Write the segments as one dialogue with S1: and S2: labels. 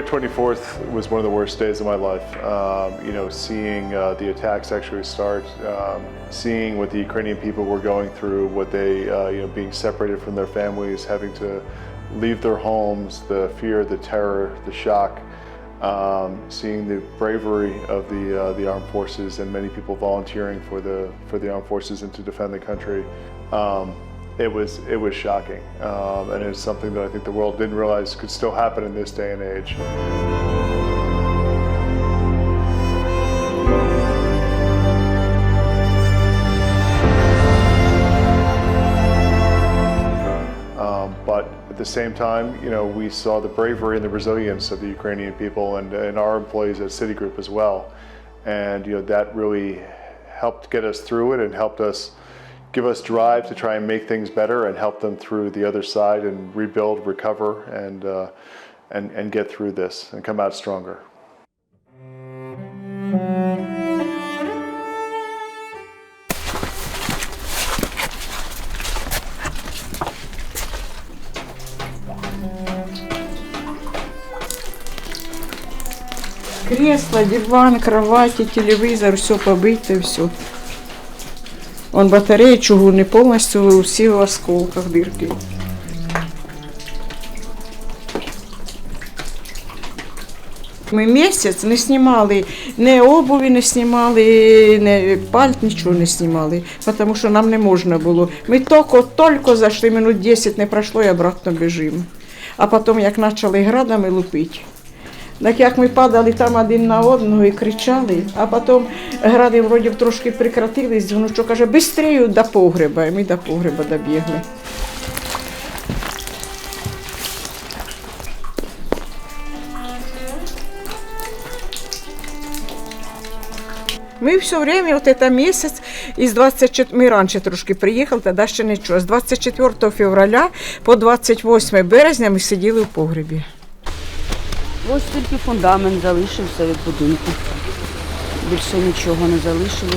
S1: February 24th was one of the worst days of my life. Um, you know, seeing uh, the attacks actually start, um, seeing what the Ukrainian people were going through, what they, uh, you know, being separated from their families, having to leave their homes, the fear, the terror, the shock, um, seeing the bravery of the uh, the armed forces and many people volunteering for the for the armed forces and to defend the country. Um, it was it was shocking, um, and it's something that I think the world didn't realize could still happen in this day and age. Um, but at the same time, you know, we saw the bravery and the resilience of the Ukrainian people and, and our employees at Citigroup as well. And, you know, that really helped get us through it and helped us give us drive to try and make things better and help them through the other side and rebuild, recover, and, uh, and, and get through this and come out stronger.
S2: Кресло, диван, кровати, телевизор, все побите, все. Он батарея чугунні повністю всі в осколках дирки. Ми місяць не знімали, ні обуві не знімали, ні пальт, нічого не знімали, тому що нам не можна було. Ми тільки зайшли, минут 10 не пройшло і обратно біжимо. А потім, як почали градами лупити, так як ми падали там один на одного і кричали, а потім гради вроді трошки прекратились, внучок каже, «Бистрію до погреба. І ми до погреба добігли. Ми все время, от это місяць, із 24, ми раніше трошки приїхали, тоді ще нічого. З 24 февраля по 28 березня ми сиділи в погребі.
S3: Ось тільки фундамент залишився від будинку. Більше нічого не залишилось.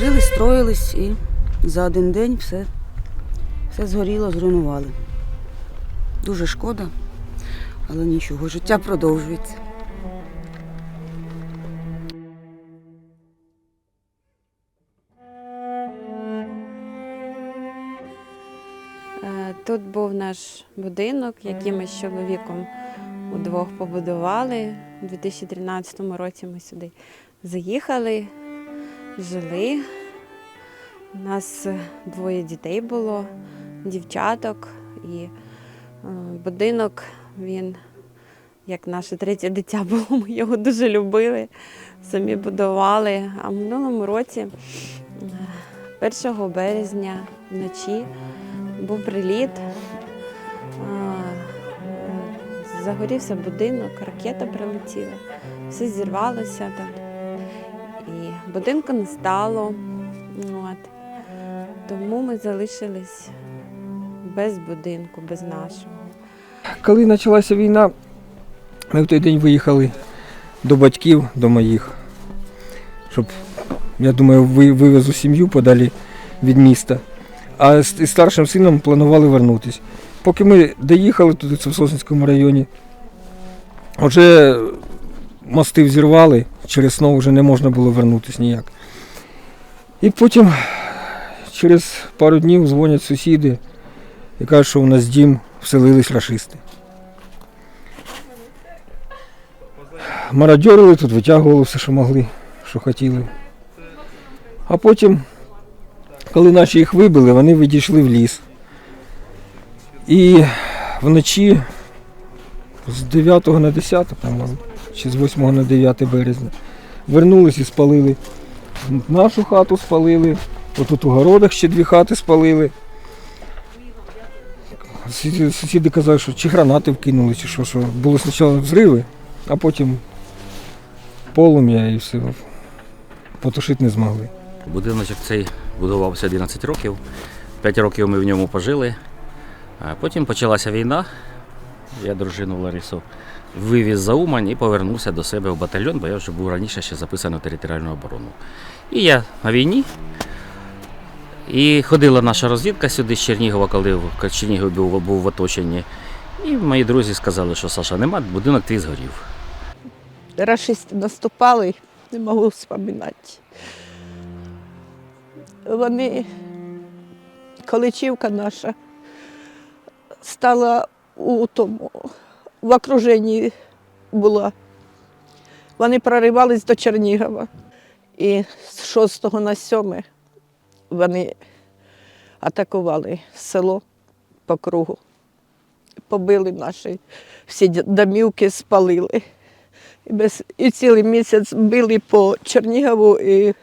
S3: Жили, строїлись і за один день все, все згоріло, зруйнували. Дуже шкода, але нічого, життя продовжується.
S4: Тут був наш будинок, який ми з чоловіком удвох побудували. У 2013 році ми сюди заїхали, жили. У нас е, двоє дітей було, дівчаток. І е, будинок, він, як наше третє дитя було, ми його дуже любили, самі будували. А в минулому році, е, 1 березня вночі, був приліт, е, загорівся будинок, ракета прилетіла, все зірвалося тут. І будинку не стало. От. Тому ми залишились без будинку, без нашого.
S5: Коли почалася війна, ми в той день виїхали до батьків, до моїх, щоб, я думаю, ви- вивезу сім'ю подалі від міста. А з із старшим сином планували вернутися. Поки ми доїхали туди, це в Сосницькому районі, вже мости взірвали, через снов вже не можна було вернутися ніяк. І потім через пару днів дзвонять сусіди і кажуть, що у нас дім вселились рашисти. Мародьорили тут, витягували все, що могли, що хотіли. А потім, коли наші їх вибили, вони відійшли в ліс. І вночі з 9 на 10, по-моєму, чи з 8 на 9 березня, вернулись і спалили. Нашу хату спалили, отут у городах ще дві хати спалили. Сусіди, казали, що чи гранати вкинули, чи що, що були спочатку взриви, а потім полум'я і все. Потушити не змогли.
S6: Будиночок цей будувався 11 років. 5 років ми в ньому пожили. Потім почалася війна. Я дружину Ларису вивіз за Умань і повернувся до себе в батальйон, бо я вже був раніше ще записаний в територіальну оборону. І я на війні І ходила наша розвідка сюди з Чернігова, коли в Чернігов був, був в оточенні. І мої друзі сказали, що Саша, нема, будинок твій згорів.
S7: Рашисти наступали, не можу вспоминати. Вони, количівка наша, стала у тому, в окруженні була. Вони проривались до Чернігова. І з 6 на 7 вони атакували село по кругу. Побили наші всі домівки, спалили. І, без, і цілий місяць били по Чернігову і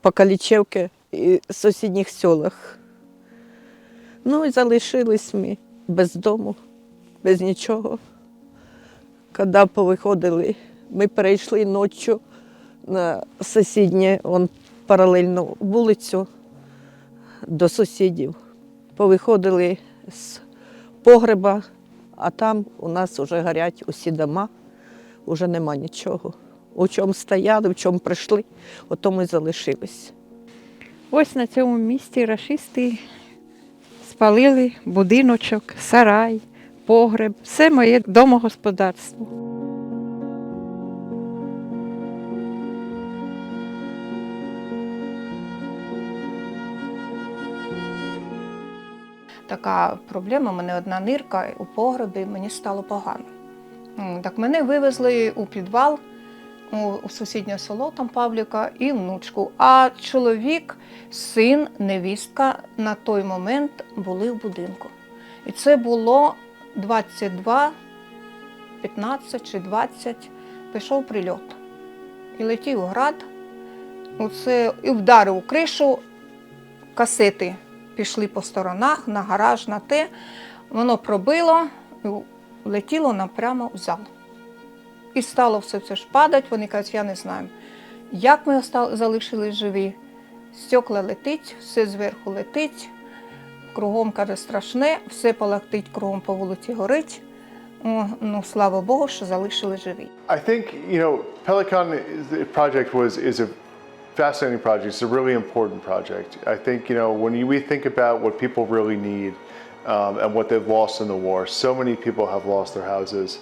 S7: по Калічевці і сусідніх селах. Ну і залишились ми без дому, без нічого. Коли повиходили, ми перейшли ночі на сусідню он, паралельну вулицю до сусідів. Повиходили з погреба, а там у нас вже горять усі дома вже нема нічого. У чому стояли, в чому прийшли, у тому і залишились.
S8: Ось на цьому місці рашисти спалили будиночок, сарай, погреб, все моє домогосподарство.
S9: така проблема, мене одна нирка у погребі, мені стало погано. Так мене вивезли у підвал у, сусіднє село там Павліка і внучку. А чоловік, син, невістка на той момент були в будинку. І це було 22, 15 чи 20, пішов прильот. І летів град, оце, і вдарив у кришу касети пішли по сторонах, на гараж, на те. Воно пробило, і летіло нам прямо в зал. І стало все це ж падати. Вони кажуть, я не знаю, як ми залишились живі. Стекла летить, все зверху летить, кругом каже страшне, все палахтить, кругом по вулиці горить. О, ну, слава Богу, що залишили живі.
S1: I think you know Pelican project was is a fascinating project. It's a really important project. I think you know when we think about what people really need um, and what they've lost in the war. So many people have lost their houses.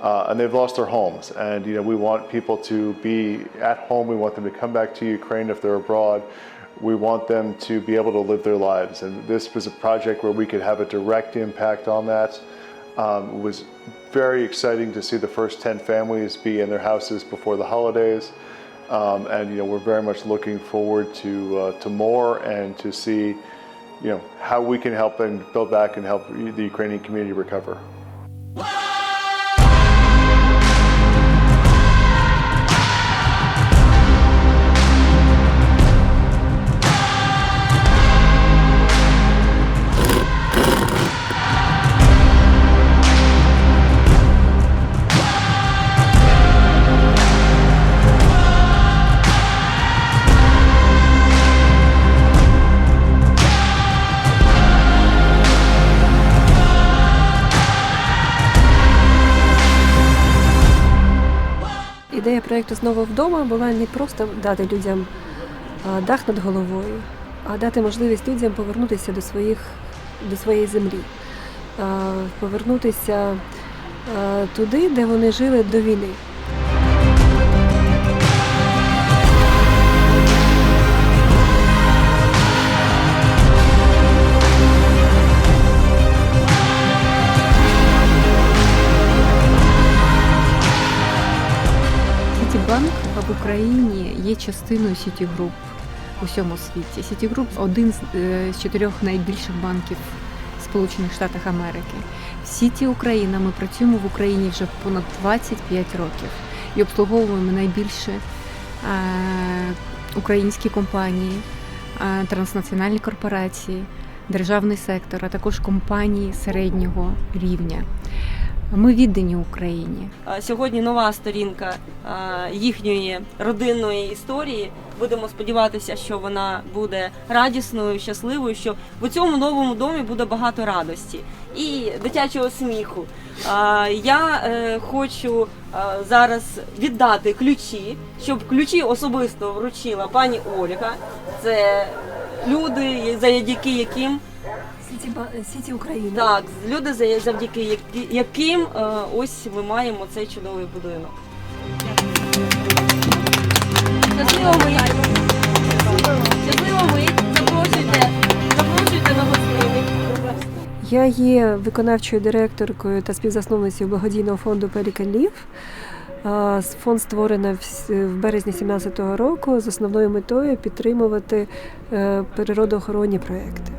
S1: Uh, and they've lost their homes, and you know we want people to be at home. We want them to come back to Ukraine if they're abroad. We want them to be able to live their lives, and this was a project where we could have a direct impact on that. Um, it was very exciting to see the first 10 families be in their houses before the holidays. Um, and you know, we're very much looking forward to, uh, to more and to see you know, how we can help and build back and help the Ukrainian community recover.
S10: Проєкту знову вдома була не просто дати людям дах над головою, а дати можливість людям повернутися до своїх до своєї землі, повернутися туди, де вони жили до війни.
S8: В Україні є частиною Груп у всьому світі. Груп один з, е, чотирьох найбільших банків Сполучених Штатах Америки. В Сіті Україна ми працюємо в Україні вже понад 25 років і обслуговуємо найбільше е, українські компанії, е, транснаціональні корпорації, державний сектор, а також компанії середнього рівня. Ми віддані Україні.
S11: Сьогодні нова сторінка їхньої родинної історії. Будемо сподіватися, що вона буде радісною, щасливою, що в цьому новому домі буде багато радості і дитячого сміху. Я е, хочу зараз віддати ключі, щоб ключі особисто вручила пані Ольга. Це люди, завдяки яким
S10: Сіті, Ба- Сіті України.
S11: так, люди, за- завдяки яким е, ось ми маємо цей чудовий будинок. Щасливо ми! Щасливо ми! Запрошуйте! Запрошуйте на гостини!
S10: Я є виконавчою директоркою та співзасновницею благодійного фонду Пелікан Лів. А, с- Фонд створений в с- в березні 2017 року з основною метою підтримувати е, природоохоронні проекти.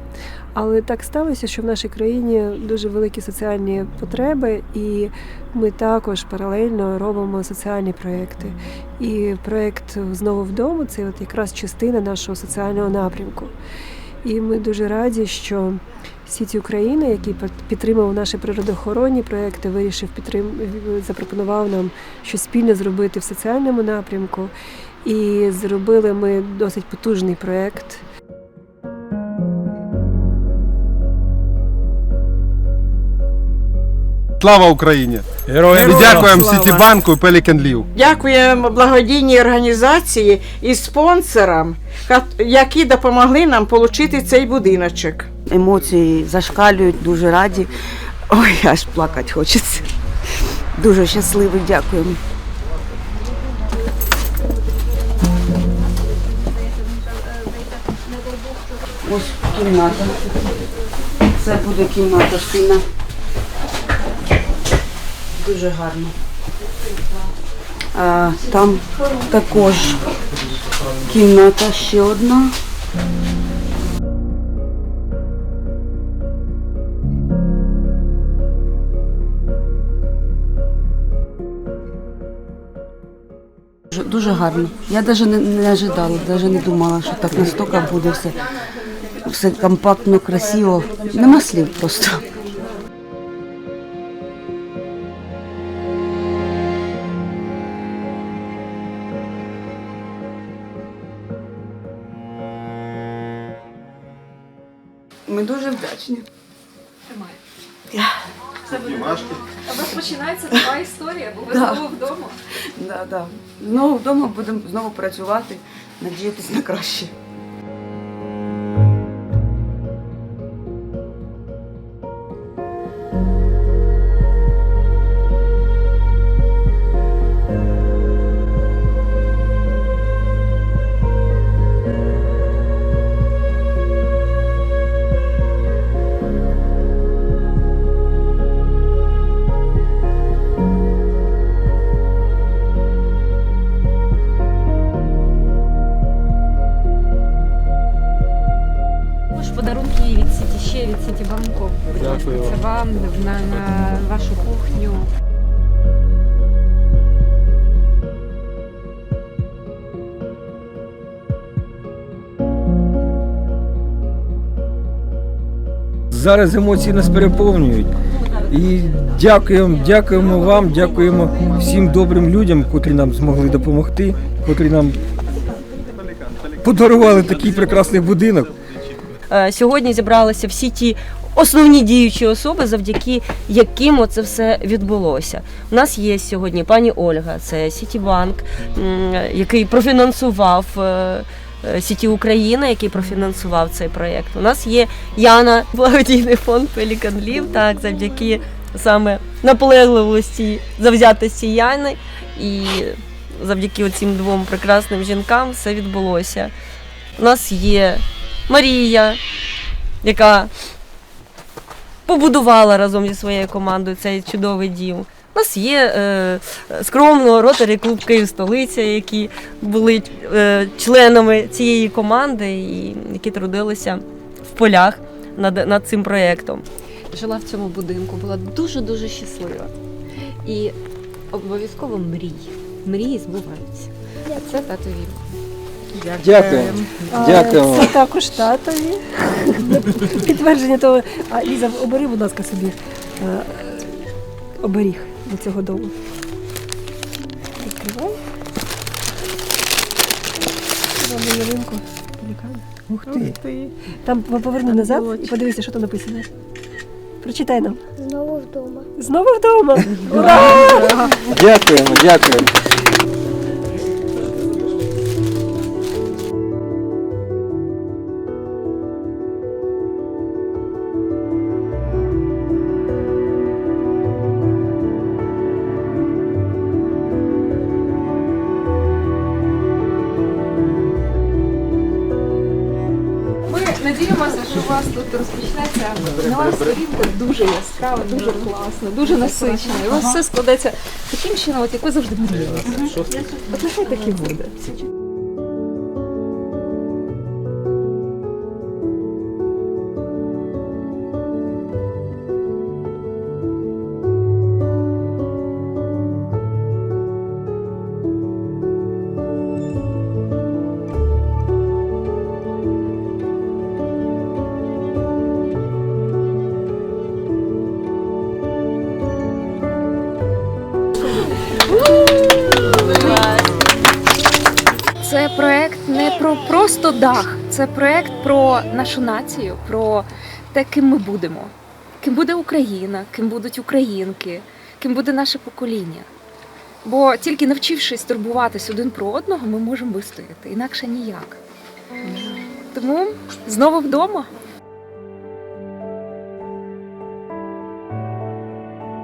S10: Але так сталося, що в нашій країні дуже великі соціальні потреби, і ми також паралельно робимо соціальні проекти. І проект знову вдома це от якраз частина нашого соціального напрямку. І ми дуже раді, що Сіті України, який під- підтримував наші природоохоронні проекти, вирішив підтрим... запропонував нам щось спільно зробити в соціальному напрямку. І зробили ми досить потужний проект.
S12: Слава Україні!
S5: Героям
S12: І дякуємо
S2: слава!
S12: Сітібанку і Pelican Лів.
S2: Дякуємо благодійній організації і спонсорам, які допомогли нам отримати цей будиночок.
S3: Емоції зашкалюють, дуже раді. Ой, аж плакати хочеться. Дуже щасливий, дякуємо. Ось кімната. Це буде кімната спільна. Дуже гарно. А, там також кімната ще одна. Дуже, гарно. Я навіть не, не ожидала, навіть не думала, що так настільки буде все, все компактно, красиво. Нема слів просто. Дуже вдячні.
S8: У вас починається нова історія, бо ви
S3: Да.
S8: знову вдома.
S3: Да, да. Знову вдома будемо знову працювати, надіятися на краще.
S8: Вашу кухню.
S5: Зараз емоції нас переповнюють. І дякуємо, дякуємо вам, дякуємо всім добрим людям, котрі нам змогли допомогти, котрі нам подарували такий прекрасний будинок.
S11: Е, Сьогодні зібралися всі ті основні діючі особи, завдяки яким це все відбулося. У нас є сьогодні пані Ольга, це Сітібанк, який профінансував. е, е, Сіті Україна, який профінансував цей проєкт. У нас є Яна, благодійний фонд Пелікан Лів, так, завдяки саме наполегливості, завзятості Яни. І завдяки цим двом прекрасним жінкам все відбулося. У нас є Марія, яка побудувала разом зі своєю командою цей чудовий дім. У нас є е, скромно ротарі клуб Київ столиця, які були е, членами цієї команди і які трудилися в полях над, над цим проєктом.
S8: Жила в цьому будинку, була дуже-дуже щаслива. І обов'язково мрій. Мрії збуваються. Це татові.
S5: Дякуємо. Дякуємо.
S10: Це також татові. Підтвердження того. А Ліза, обери, будь ласка, собі е, оберіг до цього дому. Відкривай. Вам на ялинку. Пелікан.
S5: Ух ти.
S10: Там поверни назад і подивися, що там написано. Прочитай нам.
S13: Знову вдома.
S10: Знову вдома. Ура!
S5: Дякуємо, дякуємо.
S14: Дуже яскрава, дуже класна, дуже насичено. І у вас все складеться таким чином, от як ви завжди мріяли. От нехай так і буде. Дах, це проект про нашу націю, про те, ким ми будемо, ким буде Україна, ким будуть українки, ким буде наше покоління. Бо тільки навчившись турбуватись один про одного, ми можемо вистояти, інакше ніяк. Тому знову вдома.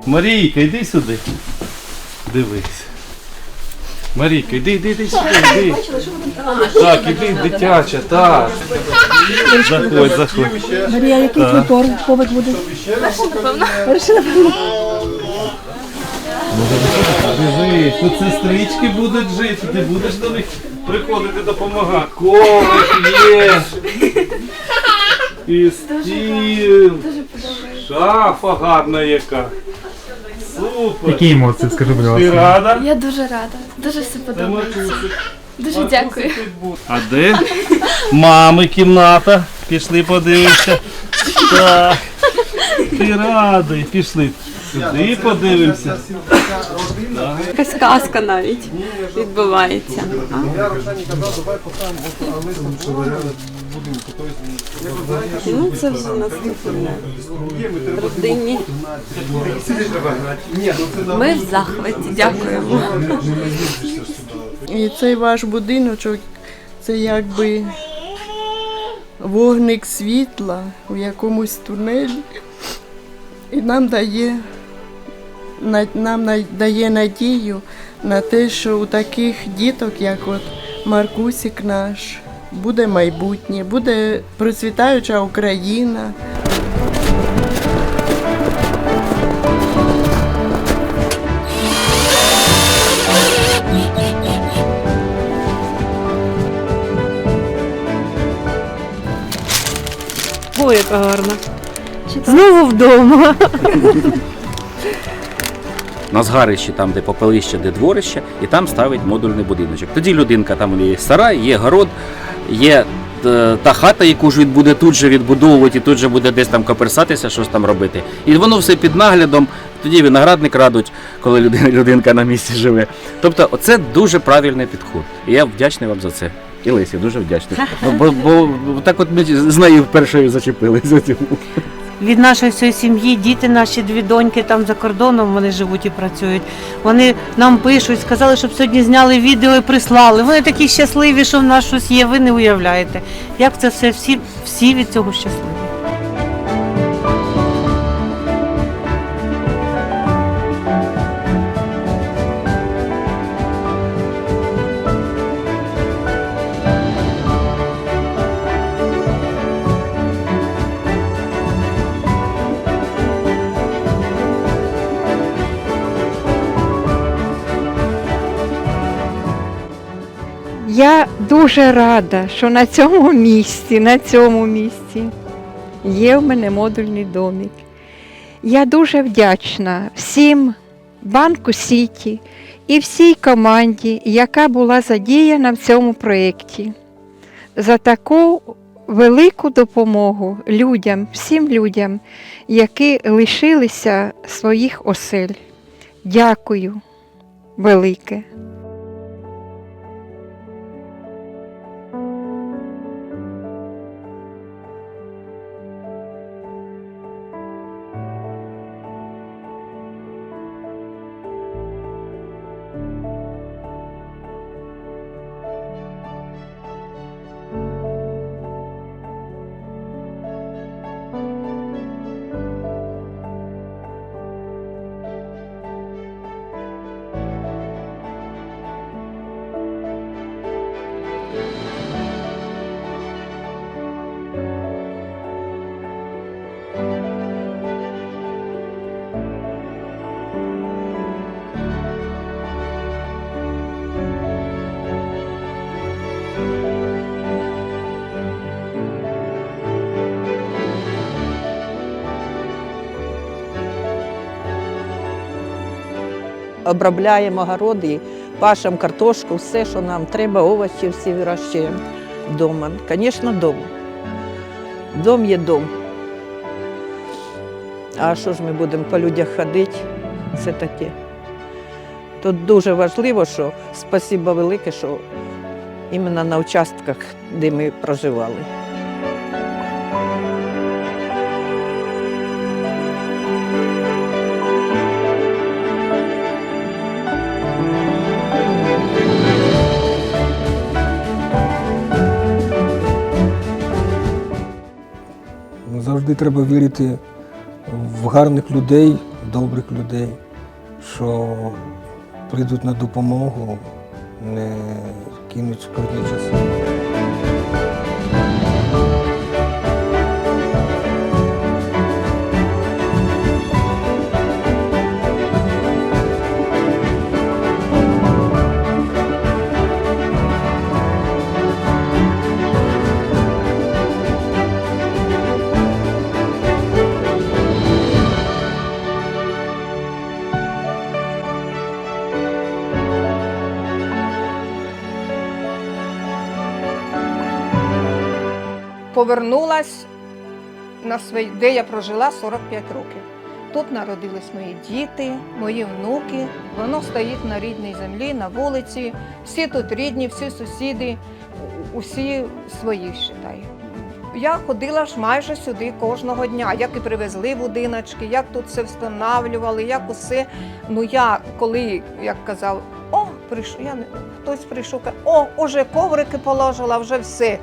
S13: Марійка, йди сюди. Дивись. Марійка, йди, йди, йди сюди, йди. Так, іди, дитяча, так. Заходь, заходь.
S10: Марія, який твій пор- повод буде? Перший, напевно.
S13: Дивись, тут сестрички будуть жити, ти будеш до них приходити допомагати. Коврик є. І стіл. Шафа гарна яка. Супер.
S15: Які емоції, скажи, будь
S13: Ти
S15: ласка?
S13: рада?
S16: Я дуже рада. Дуже все
S13: Це
S16: подобається. Дуже дякую.
S13: А де? Мами кімната. Пішли подивимося. Так. Ти радий. Пішли. Сюди подивимося.
S4: Якась казка навіть відбувається. Ну, це вже наступне. Родині. Ми в захваті, дякуємо.
S17: І цей ваш будиночок це якби вогник світла у якомусь тунелі. І нам дає, нам на- дає надію на те, що у таких діток, як от Маркусик наш, буде майбутнє, буде процвітаюча Україна.
S4: Ой, яка гарна. Знову вдома.
S6: на згарищі, там, де попелище, де дворище, і там ставить модульний будиночок. Тоді людинка там є сарай, є город, є е, та хата, яку ж він буде тут же відбудовувати, і тут же буде десь там коперсатися, щось там робити. І воно все під наглядом. Тоді виноградник радуть, коли людина, людинка на місці живе. Тобто, це дуже правильний підход. І я вдячний вам за це. І Лесі, дуже вдячний. Бо, бо, бо так от ми з нею першою зачепилися.
S18: Від нашої всієї сім'ї, діти наші, дві доньки там за кордоном вони живуть і працюють. Вони нам пишуть, сказали, щоб сьогодні зняли відео і прислали. Вони такі щасливі, що в нас щось є. Ви не уявляєте. Як це все всі, всі від цього щасливі.
S19: Я дуже рада, що на цьому місці, на цьому місці є в мене модульний домик. Я дуже вдячна всім банку Сіті і всій команді, яка була задіяна в цьому проєкті, за таку велику допомогу людям, всім людям, які лишилися своїх осель. Дякую велике.
S7: Обробляємо городи, пашемо картошку, все, що нам треба, овочі всі вирощуємо вдома. Звісно, дом. Дом є дом. А що ж ми будемо по людях ходити? Це таке. Тут дуже важливо, що спасибо велике, що іменно на участках, де ми проживали.
S5: Завжди треба вірити в гарних людей, в добрих людей, що прийдуть на допомогу, не кинуть складні часи.
S9: Повернулась на свій, де я прожила 45 років. Тут народились мої діти, мої внуки. Воно стоїть на рідній землі, на вулиці. Всі тут рідні, всі сусіди, усі свої вважаю. Я ходила ж майже сюди кожного дня, як і привезли будиночки, як тут все встановлювали, як усе. Ну я коли, як казав, о, прийшов, я не хтось прийшов, о, уже коврики положила, вже все.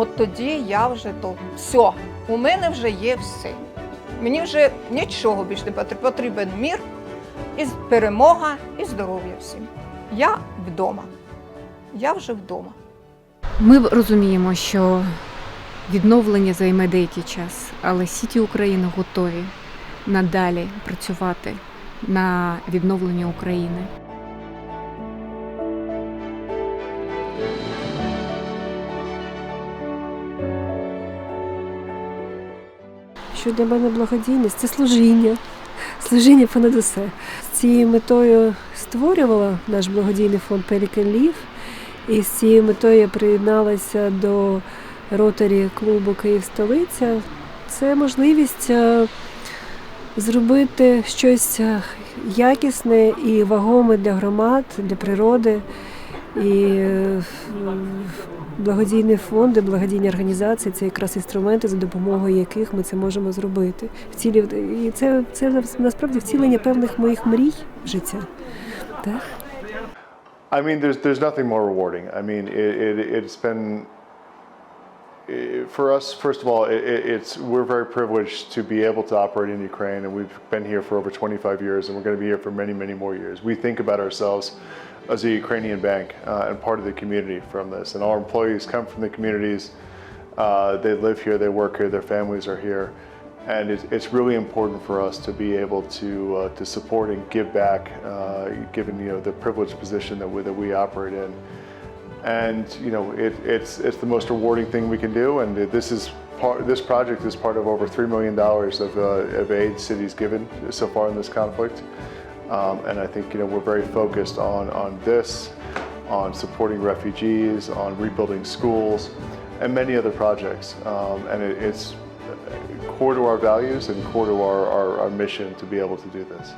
S9: От тоді я вже то все, у мене вже є все. Мені вже нічого більше не потрібно. Потрібен мір, і перемога, і здоров'я всім. Я вдома. Я вже вдома.
S8: Ми розуміємо, що відновлення займе деякий час, але Сіті України готові надалі працювати на відновлення України.
S10: Що для мене благодійність це служіння, служіння понад усе. З цією метою створювала наш благодійний фонд Pelican Leaf, і з цією метою я приєдналася до ротарі клубу Київ столиця. Це можливість е, зробити щось е, якісне і вагоме для громад, для природи. І е, благодійні фонди, благодійні організації це якраз інструменти, за допомогою яких ми це можемо зробити. Вцілі... І це, це насправді вцілення певних моїх мрій життя. Так?
S1: I mean, there's there's nothing more rewarding. I mean, it, it it's been eh, for us. First of all, it- it's we're very privileged to be able to operate in Ukraine, and we've been here for over 25 years, and we're going to be here for many, many more years. We think about ourselves as a Ukrainian bank uh, and part of the community from this, and our employees come from the communities. Uh, they live here, they work here, their families are here, and it's, really important for us to be able to uh, to support and give back, uh, given you know the privileged position that we, that we operate in. And you know it, it's it's the most rewarding thing we can do, and this is part. This project is part of over three million dollars of, uh, of aid cities given so far in this conflict. Um, and I think you know we're very focused on on this, on supporting refugees, on rebuilding schools, and many other projects. Um, and it, it's core to our values and core to our, our, our mission to be able to do this.